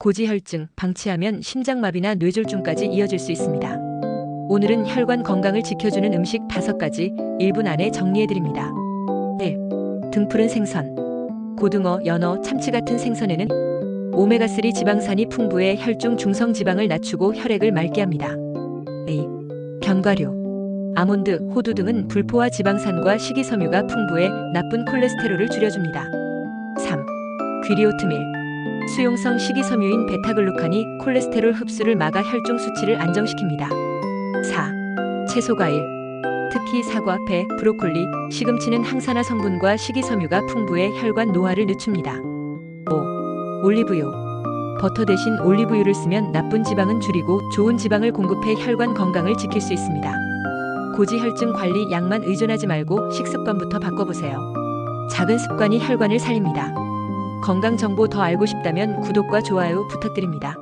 고지혈증 방치하면 심장마비나 뇌졸중까지 이어질 수 있습니다. 오늘은 혈관 건강을 지켜주는 음식 5가지 1분 안에 정리해드립니다. 1. 등푸른 생선. 고등어, 연어, 참치 같은 생선에는 오메가3 지방산이 풍부해 혈중 중성 지방을 낮추고 혈액을 맑게 합니다. 2. 견과류. 아몬드, 호두 등은 불포화 지방산과 식이섬유가 풍부해 나쁜 콜레스테롤을 줄여줍니다. 3. 귀리오트밀. 수용성 식이섬유인 베타글루칸이 콜레스테롤 흡수를 막아 혈중 수치를 안정시킵니다. 4. 채소 과일. 특히 사과, 배, 브로콜리, 시금치는 항산화 성분과 식이섬유가 풍부해 혈관 노화를 늦춥니다. 5. 올리브유. 버터 대신 올리브유를 쓰면 나쁜 지방은 줄이고 좋은 지방을 공급해 혈관 건강을 지킬 수 있습니다. 고지혈증 관리 약만 의존하지 말고 식습관부터 바꿔보세요. 작은 습관이 혈관을 살립니다. 건강 정보 더 알고 싶다면 구독과 좋아요 부탁드립니다.